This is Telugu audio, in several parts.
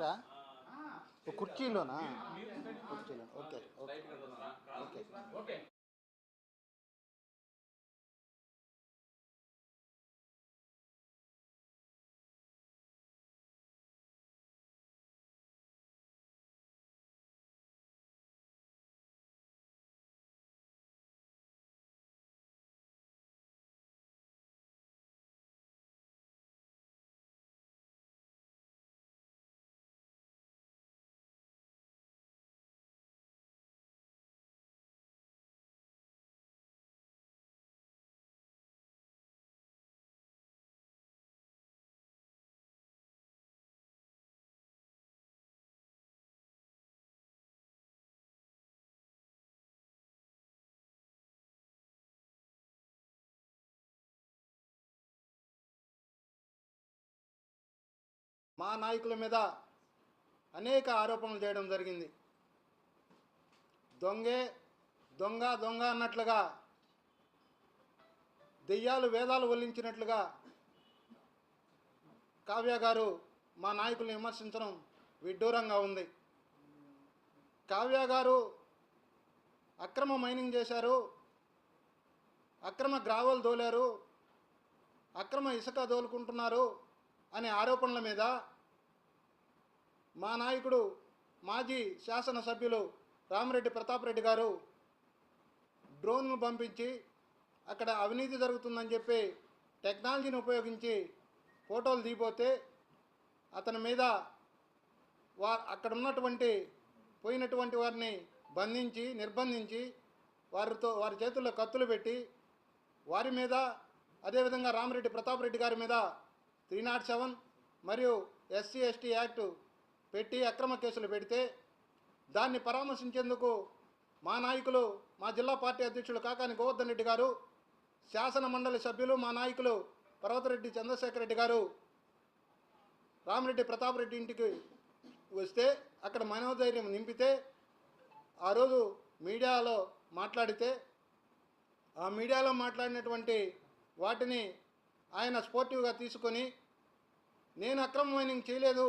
కూర్చో. కుర్చీలోనా? కుర్చీలో ఓకే ఓకే. ఓకే. మా నాయకుల మీద అనేక ఆరోపణలు చేయడం జరిగింది. దొంగే దొంగ దొంగ అన్నట్లుగా దెయ్యాలు వేదాలు వల్లించినట్లుగా కావ్య గారు మా నాయకుల్ని విమర్శించడం విడ్డూరంగా ఉంది. కావ్య గారు అక్రమ మైనింగ్ చేశారు. అక్రమ గ్రావల్ దోలారు. అక్రమ ఇసుక దోలుకుంటున్నారు. అనే ఆరోపణల మీద మా నాయకుడు మాజీ శాసనసభ్యులు రామరెడ్డి ప్రతాప్ రెడ్డి గారు డ్రోన్ను పంపించి అక్కడ అవినీతి జరుగుతుందని చెప్పి టెక్నాలజీని ఉపయోగించి ఫోటోలు దిగిపోతే అతని మీద వా అక్కడ ఉన్నటువంటి పోయినటువంటి వారిని బంధించి నిర్బంధించి వారితో వారి చేతుల్లో కత్తులు పెట్టి వారి మీద అదేవిధంగా రామరెడ్డి ప్రతాప్ రెడ్డి గారి మీద త్రీ నాట్ సెవెన్ మరియు ఎస్సీ ఎస్టీ యాక్టు పెట్టి అక్రమ కేసులు పెడితే దాన్ని పరామర్శించేందుకు మా నాయకులు మా జిల్లా పార్టీ అధ్యక్షులు కాకాని గోవర్ధన్ రెడ్డి గారు శాసన మండలి సభ్యులు మా నాయకులు పర్వతరెడ్డి చంద్రశేఖర్ రెడ్డి గారు రామిరెడ్డి ప్రతాప్ రెడ్డి ఇంటికి వస్తే అక్కడ మనోధైర్యం నింపితే ఆ రోజు మీడియాలో మాట్లాడితే ఆ మీడియాలో మాట్లాడినటువంటి వాటిని ఆయన స్పోర్టివ్గా తీసుకొని నేను అక్రమ మైనింగ్ చేయలేదు.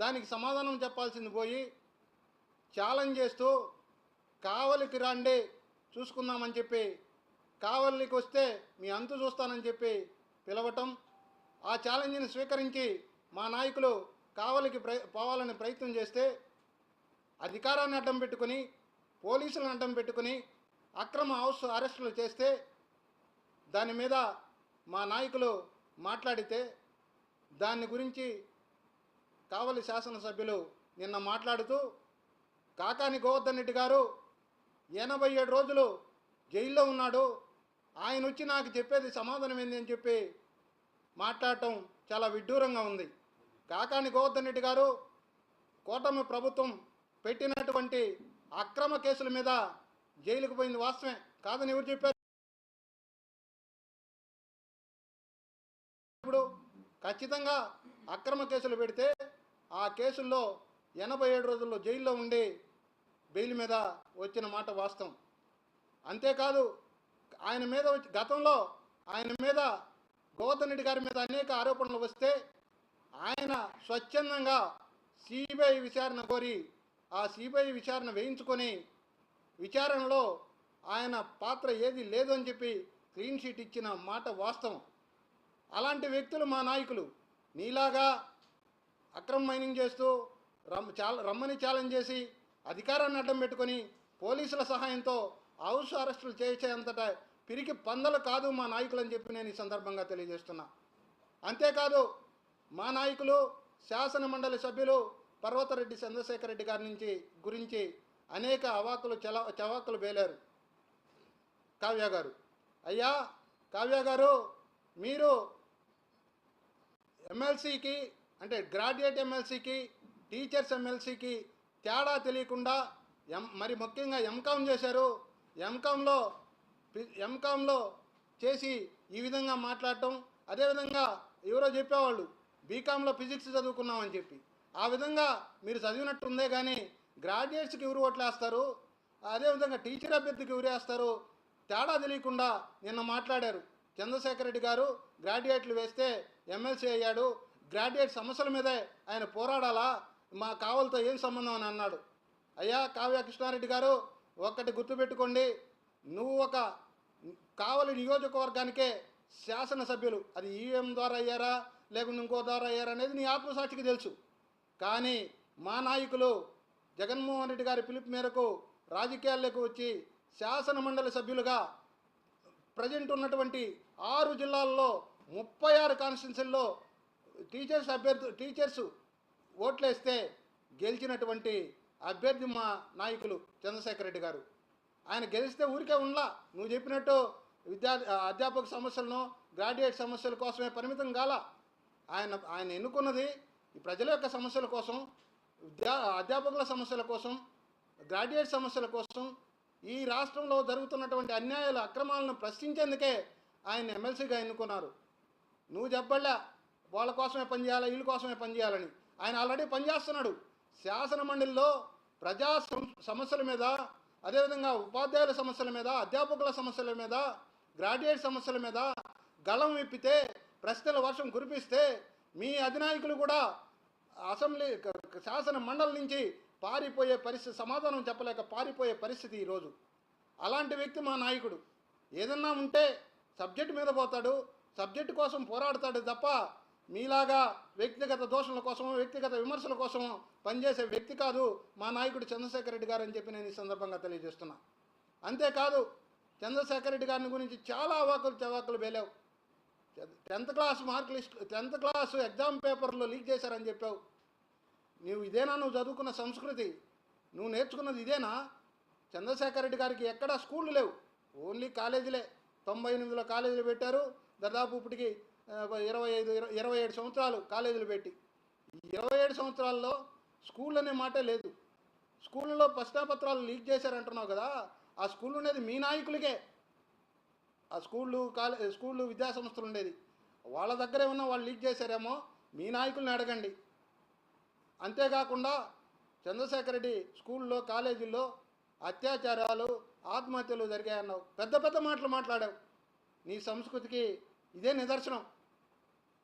దానికి సమాధానం చెప్పాల్సింది పోయి ఛాలెంజ్ చేస్తూ కావలికి రండి చూసుకుందామని చెప్పి కావలికి వస్తే మీ అంతు చూస్తానని చెప్పి పిలవటం ఆ ఛాలెంజ్ని స్వీకరించి మా నాయకులు కావలికి ప్ర పోవాలని ప్రయత్నం చేస్తే అధికారాన్ని అడ్డం పెట్టుకుని పోలీసులను అడ్డం పెట్టుకుని అక్రమ హౌస్ అరెస్టులు చేస్తే దాని మీద మా నాయకులు మాట్లాడితే దాని గురించి కావలి శాసనసభ్యులు నిన్న మాట్లాడుతూ కాకాని గోవర్ధన్ రెడ్డి గారు ఎనభై ఏడు రోజులు జైల్లో ఉన్నాడు. ఆయన వచ్చి నాకు చెప్పేది సమాధానం ఏంది? అని చెప్పి మాట్లాడటం చాలా విడ్డూరంగా ఉంది. కాకాని గోవర్ధన్ రెడ్డి గారు కూటమి ప్రభుత్వం పెట్టినటువంటి అక్రమ కేసుల మీద జైలుకు పోయింది వాస్తవమే. కాదని ఎవరు చెప్పారు? ఖచ్చితంగా అక్రమ కేసులు పెడితే ఆ కేసుల్లో ఎనభై ఏడు రోజుల్లో జైల్లో ఉండి బెయిల్ మీద వచ్చిన మాట వాస్తవం. అంతేకాదు ఆయన మీద వచ్చి గతంలో ఆయన మీద గోవర్ధన్ రెడ్డి గారి మీద అనేక ఆరోపణలు వస్తే ఆయన స్వచ్ఛందంగా సిబిఐ విచారణ కోరి ఆ సిబిఐ విచారణ వేయించుకొని విచారణలో ఆయన పాత్ర ఏది లేదు అని చెప్పి క్లీన్ షీట్ ఇచ్చిన మాట వాస్తవం. అలాంటి వ్యక్తులు మా నాయకులు. నీలాగా అక్రమ మైనింగ్ చేస్తూ రమ్ చాల రమ్మని ఛాలెంజ్ చేసి అధికారాన్ని అడ్డం పెట్టుకొని పోలీసుల సహాయంతో హౌస్ అరెస్టులు చేసేంతట పిరికి పందలు కాదు మా నాయకులు అని చెప్పి నేను ఈ సందర్భంగా తెలియజేస్తున్నా. అంతేకాదు మా నాయకులు శాసన మండలి సభ్యులు పర్వతరెడ్డి చంద్రశేఖర్ రెడ్డి గారి నుంచి గురించి అనేక అవాకులు చల చవాకులు వేలారు. కావ్య గారు. అయ్యా కావ్య గారు మీరు ఎమ్మెల్సీకి అంటే గ్రాడ్యుయేట్ ఎమ్మెల్సీకి టీచర్స్ ఎమ్మెల్సీకి తేడా తెలియకుండా ఎం మరి ముఖ్యంగా ఎంకామ్ చేశారు. ఎంకామ్లో ఎంకామ్లో చేసి ఈ విధంగా మాట్లాడటం అదేవిధంగా ఎవరో చెప్పేవాళ్ళు బీకామ్లో ఫిజిక్స్ చదువుకున్నామని చెప్పి. ఆ విధంగా మీరు చదివినట్టుందే కానీ గ్రాడ్యుయేట్స్కి ఎవరు ఓట్లేస్తారు? అదేవిధంగా టీచర్ అభ్యర్థికి ఎవరు వేస్తారు? తేడా తెలియకుండా నిన్న మాట్లాడారు. చంద్రశేఖర్ రెడ్డి గారు గ్రాడ్యుయేట్లు వేస్తే ఎమ్మెల్సీ అయ్యాడు. గ్రాడ్యుయేట్ సమస్యల మీదే ఆయన పోరాడాలా? మా కావలతో ఏం సంబంధం అని అన్నాడు. అయ్యా కావ్య కృష్ణారెడ్డి గారు ఒక్కటి గుర్తుపెట్టుకోండి. నువ్వు ఒక కావలి నియోజకవర్గానికే శాసనసభ్యులు. అది ఈవీఎం ద్వారా అయ్యారా? లేకుండా ఇంకో ద్వారా అయ్యారా అనేది నీ ఆత్మసాక్షికి తెలుసు. కానీ మా నాయకులు జగన్మోహన్ రెడ్డి గారి పిలుపు మేరకు రాజకీయాల్లోకి వచ్చి శాసన మండలి సభ్యులుగా ప్రజెంట్ ఉన్నటువంటి ఆరు జిల్లాల్లో ముప్పై ఆరు కాన్స్టిట్యున్సీల్లో టీచర్స్ అభ్యర్థు టీచర్స్ ఓట్లేస్తే గెలిచినటువంటి అభ్యర్థి మా నాయకులు చంద్రశేఖర్ రెడ్డి గారు. ఆయన గెలిస్తే ఊరికే ఉండలా. నువ్వు చెప్పినట్టు విద్యా అధ్యాపక సమస్యలను గ్రాడ్యుయేట్ సమస్యల కోసమే పరిమితం కాల. ఆయన ఆయన ఎన్నుకున్నది ఈ ప్రజల యొక్క సమస్యల కోసం విద్యా అధ్యాపకుల సమస్యల కోసం గ్రాడ్యుయేట్ సమస్యల కోసం ఈ రాష్ట్రంలో జరుగుతున్నటువంటి అన్యాయాల అక్రమాలను ప్రశ్నించేందుకే ఆయన ఎమ్మెల్సీగా ఎన్నుకున్నారు. నువ్వు చెప్పలే వాళ్ళ కోసమే పనిచేయాలి వీళ్ళ కోసమే పనిచేయాలని ఆయన ఆల్రెడీ పనిచేస్తున్నాడు శాసన మండలిలో ప్రజా సం- సమస్యల మీద అదేవిధంగా ఉపాధ్యాయుల సమస్యల మీద అధ్యాపకుల సమస్యల మీద గ్రాడ్యుయేట్ సమస్యల మీద గళం విప్పితే ప్రశ్నల వర్షం కురిపిస్తే మీ అధినాయకులు కూడా అసెంబ్లీ శాసన మండలి నుంచి పారిపోయే పరిస్థితి సమాధానం చెప్పలేక పారిపోయే పరిస్థితి ఈరోజు. అలాంటి వ్యక్తి మా నాయకుడు. ఏదన్నా ఉంటే సబ్జెక్ట్ మీద పోతాడు సబ్జెక్టు కోసం పోరాడతాడు తప్ప మీలాగా వ్యక్తిగత దోషణల కోసం వ్యక్తిగత విమర్శల కోసం పనిచేసే వ్యక్తి కాదు మా నాయకుడు చంద్రశేఖర్ రెడ్డి గారు అని చెప్పి నేను ఈ సందర్భంగా తెలియజేస్తున్నా. అంతేకాదు చంద్రశేఖర్ రెడ్డి గారిని గురించి చాలా అవాకులు చవాకులు వేలావు. Tenth class mark list tenth class exam పేపర్లో లీక్ చేశారని చెప్పావు. నువ్వు ఇదేనా? నువ్వు చదువుకున్న సంస్కృతి. నువ్వు నేర్చుకున్నది ఇదేనా? చంద్రశేఖర్ రెడ్డి గారికి ఎక్కడా స్కూళ్ళు లేవు. ఓన్లీ కాలేజీలే. తొంభై ఎనిమిదిలో కాలేజీలు పెట్టారు. దాదాపు ఇప్పటికి ఇరవై ఐదు ఇరవై ఇరవై ఏడు సంవత్సరాలు కాలేజీలు పెట్టి. ఇరవై ఏడు సంవత్సరాల్లో స్కూల్ అనే మాటే లేదు. స్కూళ్ళలో ప్రశ్నాపత్రాలు లీక్ చేశారంటున్నావు కదా ఆ స్కూల్ ఉండేది మీ నాయకులకే. ఆ స్కూళ్ళు కాలే స్కూళ్ళు విద్యాసంస్థలు ఉండేది. వాళ్ళ దగ్గరే ఉన్న వాళ్ళు లీక్ చేశారేమో మీ నాయకుల్ని అడగండి. అంతేకాకుండా చంద్రశేఖర్ రెడ్డి స్కూల్లో కాలేజీల్లో అత్యాచారాలు ఆత్మహత్యలు జరిగాయన్నావు. పెద్ద పెద్ద మాటలు మాట్లాడావు. నీ సంస్కృతికి ఇదే నిదర్శనం.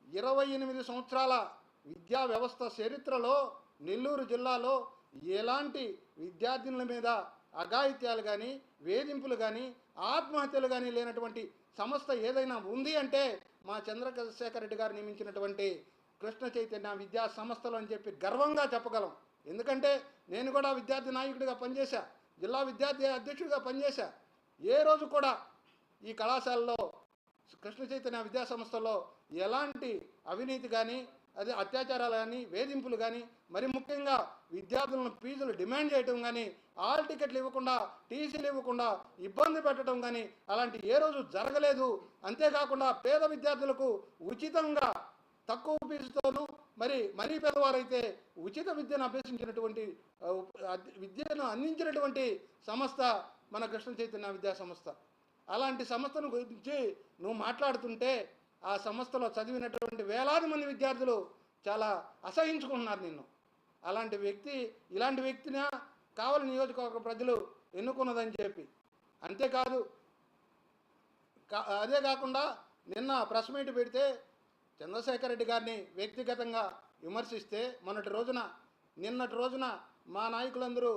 ఇరవై ఎనిమిది సంవత్సరాల విద్యా వ్యవస్థ చరిత్రలో నెల్లూరు జిల్లాలో ఎలాంటి విద్యార్థినుల మీద అఘాయిత్యాలు కానీ వేధింపులు కానీ ఆత్మహత్యలు కానీ లేనటువంటి సంస్థ ఏదైనా ఉంది అంటే మా చంద్రశేఖర్ రెడ్డి గారు నియమించినటువంటి కృష్ణ చైతన్య విద్యా సంస్థలు అని చెప్పి గర్వంగా చెప్పగలం. ఎందుకంటే నేను కూడా విద్యార్థి నాయకుడిగా పనిచేశా. జిల్లా విద్యార్థి అధ్యక్షుడిగా పనిచేశా. ఏ రోజు కూడా ఈ కళాశాలలో కృష్ణ చైతన్య విద్యా సంస్థలో ఎలాంటి అవినీతి కానీ అదే అత్యాచారాలు కానీ వేధింపులు కానీ మరి ముఖ్యంగా విద్యార్థులను ఫీజులు డిమాండ్ చేయటం కానీ ఆల్ టికెట్లు ఇవ్వకుండా టీసీలు ఇవ్వకుండా ఇబ్బంది పెట్టడం కానీ అలాంటి ఏ రోజు జరగలేదు. అంతేకాకుండా పేద విద్యార్థులకు ఉచితంగా తక్కువ ఫీజుతోనూ మరి మరీ పేదవారైతే ఉచిత విద్యను అభ్యసించినటువంటి విద్యను అందించినటువంటి సంస్థ మన కృష్ణ చైతన్య విద్యా సంస్థ. అలాంటి సంస్థను గురించి నువ్వు మాట్లాడుతుంటే ఆ సంస్థలో చదివినటువంటి వేలాది మంది విద్యార్థులు చాలా అసహించుకుంటున్నారు నిన్ను. అలాంటి వ్యక్తి ఇలాంటి వ్యక్తిని కావలి నియోజకవర్గ ప్రజలు ఎన్నుకున్నదని చెప్పి. అంతేకాదు కా- అదే కాకుండా నిన్న ప్రెస్ మీట్ పెడితే చంద్రశేఖర్ రెడ్డి గారిని వ్యక్తిగతంగా విమర్శిస్తే మొన్నటి రోజున నిన్నటి రోజున మా నాయకులందరూ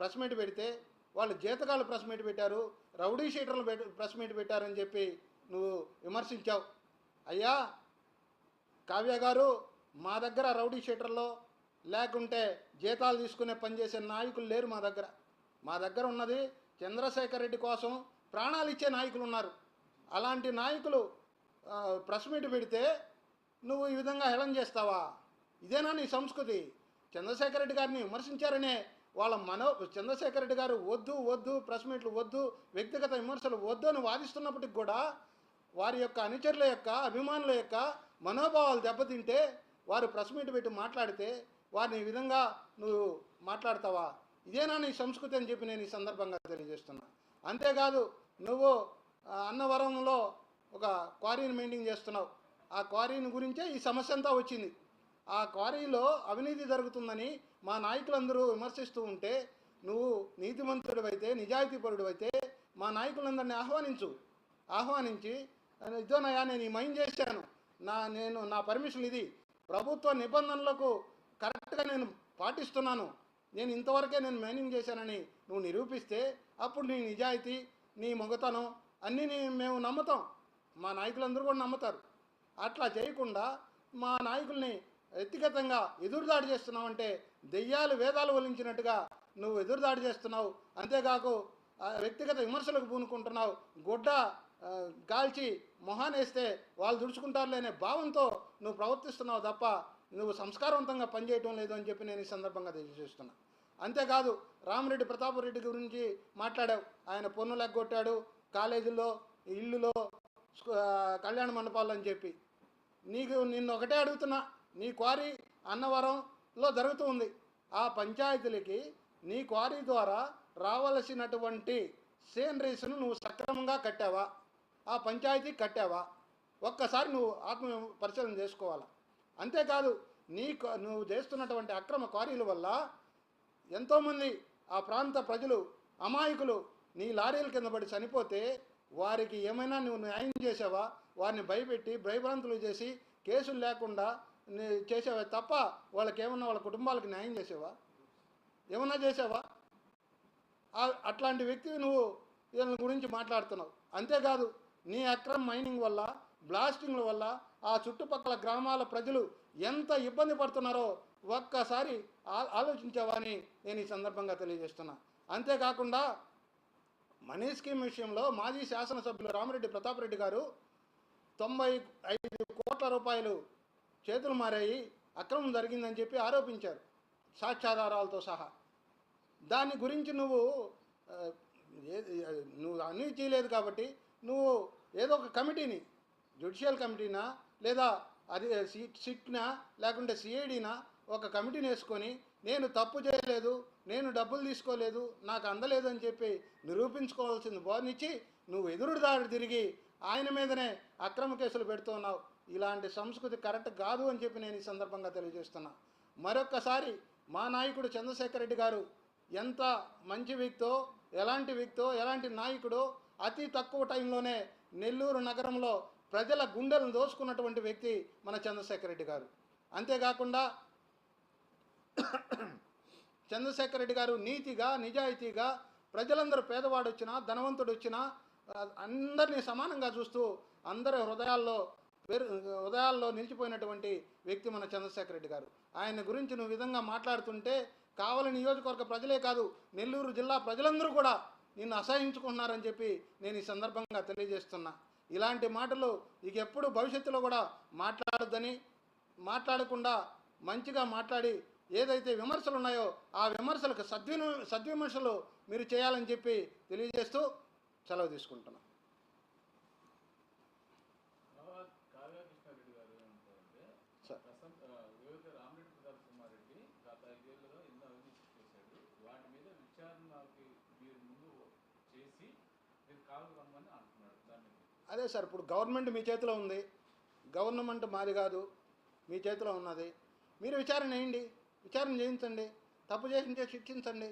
ప్రెస్ మీట్ పెడితే వాళ్ళు జీతకాలు ప్రెస్ మీట్ పెట్టారు రౌడీ షీటర్లు పెట్ ప్రెస్ మీట్ పెట్టారని చెప్పి నువ్వు విమర్శించావు. అయ్యా కావ్య గారు మా దగ్గర రౌడీ షీటర్లో లేకుంటే జీతాలు తీసుకునే పనిచేసే నాయకులు లేరు మా దగ్గర. మా దగ్గర ఉన్నది చంద్రశేఖర్ రెడ్డి కోసం ప్రాణాలు ఇచ్చే నాయకులు ఉన్నారు. అలాంటి నాయకులు ప్రెస్ మీట్ పెడితే నువ్వు ఈ విధంగా హేళన చేస్తావా? ఇదేనా నీ సంస్కృతి? చంద్రశేఖర్ రెడ్డి గారిని విమర్శించారనే వాళ్ళ మనో చంద్రశేఖర్ రెడ్డి గారు వద్దు వద్దు ప్రెస్ మీట్లు వద్దు వ్యక్తిగత విమర్శలు వద్దు అని వాదిస్తున్నప్పటికి కూడా వారి యొక్క అనుచరుల యొక్క అభిమానుల యొక్క మనోభావాలు దెబ్బతింటే వారు ప్రెస్ మీట్ పెట్టి మాట్లాడితే వారిని ఈ విధంగా నువ్వు మాట్లాడతావా? ఇదేనా నీ సంస్కృతి అని చెప్పి నేను ఈ సందర్భంగా తెలియజేస్తున్నా. అంతేకాదు నువ్వు అన్నవరంలో ఒక క్వారీని మెయింటైన్ చేస్తున్నావు. ఆ క్వారీని గురించే ఈ సమస్య అంతా వచ్చింది. ఆ క్వారీలో అవినీతి జరుగుతుందని మా నాయకులందరూ విమర్శిస్తూ ఉంటే నువ్వు నీతిమంతుడు అయితే నిజాయితీపరుడు అయితే మా నాయకులందరినీ ఆహ్వానించు. ఆహ్వానించి అని నేను ఈ మైండ్ చేశాను. నా నేను నా పర్మిషన్ ఇది. ప్రభుత్వ నిబంధనలకు కరెక్ట్గా నేను పాటిస్తున్నాను. నేను ఇంతవరకే నేను మైనింగ్ చేశానని నువ్వు నిరూపిస్తే అప్పుడు నీ నిజాయితీ నీ మొగతనం అన్నీ మేము నమ్ముతాం. మా నాయకులందరూ కూడా నమ్ముతారు. అట్లా చేయకుండా మా నాయకుల్ని వ్యక్తిగతంగా ఎదురుదాడి చేస్తున్నావంటే దెయ్యాలు వేదాలు వలించినట్టుగా నువ్వు ఎదురుదాడి చేస్తున్నావు. అంతేకాకు వ్యక్తిగత విమర్శలకు పూనుకుంటున్నావు. గుడ్డ గాల్చి కాల్చి మొహానేస్తే వాళ్ళు దుడుచుకుంటారులే అనే భావంతో నువ్వు ప్రవర్తిస్తున్నావు తప్ప నువ్వు సంస్కారవంతంగా పనిచేయటం లేదు అని చెప్పి నేను ఈ సందర్భంగా తెలియజేస్తున్నా. అంతేకాదు రామిరెడ్డి ప్రతాపరెడ్డి గురించి మాట్లాడావు. ఆయన పన్నులు ఎగ్గొట్టాడు కాలేజీలో ఇల్లులో స్కూ- కళ్యాణ మండపాలు అని చెప్పి. నీకు నిన్ను ఒకటే అడుగుతున్నా. నీ క్వారీ అన్నవరంలో జరుగుతూ ఉంది. ఆ పంచాయతీలకి నీ క్వారీ ద్వారా రావలసినటువంటి సేనరీస్ను నువ్వు సక్రమంగా కట్టావా? ఆ పంచాయతీ కట్టావా? ఒక్కసారి నువ్వు ఆత్మ పరిశీలన చేసుకోవాలి? అంతేకాదు నీ నువ్వు చేస్తున్నటువంటి అక్రమ క్వారీల వల్ల ఎంతోమంది ఆ ప్రాంత ప్రజలు అమాయకులు నీ లారీల కింద పడి చనిపోతే వారికి ఏమైనా నువ్వు న్యాయం చేసావా? వారిని భయపెట్టి భయభ్రాంతులు చేసి కేసులు లేకుండా నీ- తప్ప వాళ్ళకి ఏమన్నా వాళ్ళ కుటుంబాలకు న్యాయం చేసేవా? ఏమన్నా చేసావా? అట్లాంటి వ్యక్తివి నువ్వు వీళ్ళ గురించి మాట్లాడుతున్నావు. అంతేకాదు నీ అక్రమ్ మైనింగ్ వల్ల బ్లాస్టింగ్ల వల్ల ఆ చుట్టుపక్కల గ్రామాల ప్రజలు ఎంత ఇబ్బంది పడుతున్నారో ఒక్కసారి ఆ- ఆలోచించావా అని నేను ఈ సందర్భంగా తెలియజేస్తున్నా. అంతేకాకుండా మనీ స్కీమ్ విషయంలో మాజీ శాసనసభ్యులు రామిరెడ్డి ప్రతాప్ రెడ్డి గారు తొంభై ఐదు కోట్ల రూపాయలు చేతులు మారాయి. అక్రమం జరిగిందని చెప్పి ఆరోపించారు సాక్ష్యాధారాలతో సహా. దాని గురించి నువ్వు నువ్వు అన్నీ చేయలేదు కాబట్టి నువ్వు ఏదో ఒక కమిటీని జ్యుడిషియల్ కమిటీనా లేదా అది సిట్ సిట్నా లేకుంటే సిఐడినా ఒక కమిటీని వేసుకొని నేను తప్పు చేయలేదు నేను డబ్బులు తీసుకోలేదు నాకు అందలేదు అని చెప్పి నిరూపించుకోవాల్సింది బోర్నిచ్చి నువ్వు ఎదురుదారి తిరిగి ఆయన మీదనే అక్రమ కేసులు పెడుతున్నావు ఇలాంటి సంస్కృతి కరెక్ట్ కాదు అని చెప్పి నేను ఈ సందర్భంగా తెలియజేస్తున్నా. మరొక్కసారి మా నాయకుడు చంద్రశేఖర్ రెడ్డి గారు ఎంత మంచి వ్యక్తో ఎలాంటి వ్యక్తో ఎలాంటి నాయకుడో అతి తక్కువ టైంలోనే నెల్లూరు నగరంలో ప్రజల గుండెలను దోచుకున్నటువంటి వ్యక్తి మన చంద్రశేఖర్ రెడ్డి గారు. అంతేకాకుండా చంద్రశేఖర్ రెడ్డి గారు నీతిగా నిజాయితీగా ప్రజలందరూ పేదవాడు వచ్చినా ధనవంతుడు వచ్చినా అందరినీ సమానంగా చూస్తూ అందరి హృదయాల్లో పేరు హృదయాల్లో నిలిచిపోయినటువంటి వ్యక్తి మన చంద్రశేఖర రెడ్డి గారు. ఆయన గురించి నువ్వు విధంగా మాట్లాడుతుంటే కావలి నియోజకవర్గ ప్రజలే కాదు నెల్లూరు జిల్లా ప్రజలందరూ కూడా నిన్ను అసహించుకుంటున్నారని చెప్పి నేను ఈ సందర్భంగా తెలియజేస్తున్నా. ఇలాంటి మాటలు ఇక ఎప్పుడు భవిష్యత్తులో కూడా మాట్లాడొద్దని మాట్లాడకుండా మంచిగా మాట్లాడి ఏదైతే విమర్శలు ఉన్నాయో ఆ విమర్శలకు సద్విను సద్విమర్శలు మీరు చేయాలని చెప్పి తెలియజేస్తూ సెలవు వాటి మీద విచారణకి మీరు ముందు చేసి మీద అదే సార్ ఇప్పుడు గవర్నమెంట్ మీ చేతిలో ఉంది. గవర్నమెంట్ మాది కాదు మీ చేతిలో ఉన్నది. మీరు విచారణ వేయండి. విచారణ చేయించండి. తప్పు చేసింటే శిక్షించండి.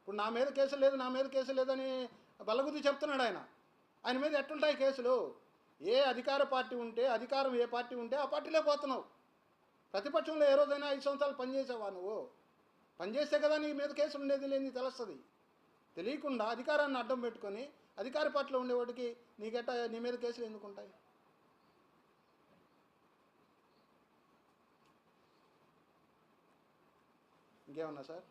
ఇప్పుడు నా మీద కేసు లేదు నా మీద కేసు లేదని బలగుద్ది చెప్తున్నాడు ఆయన. ఆయన మీద ఎట్లుంటాయి కేసులు? ఏ అధికార పార్టీ ఉంటే అధికారం ఏ పార్టీ ఉంటే ఆ పార్టీలో పోతున్నావు. ప్రతిపక్షంలో ఏ రోజైనా ఐదు సంవత్సరాలు పనిచేసావా నువ్వు? పనిచేస్తే కదా నీ మీద కేసు ఉండేది లేని తెలుస్తుంది. తెలియకుండా అధికారాన్ని అడ్డం పెట్టుకొని అధికార పార్టీలో ఉండేవాడికి నీకెట్ట నీ మీద కేసులు ఎందుకు ఉంటాయి? ఇంకేమన్నా సార్?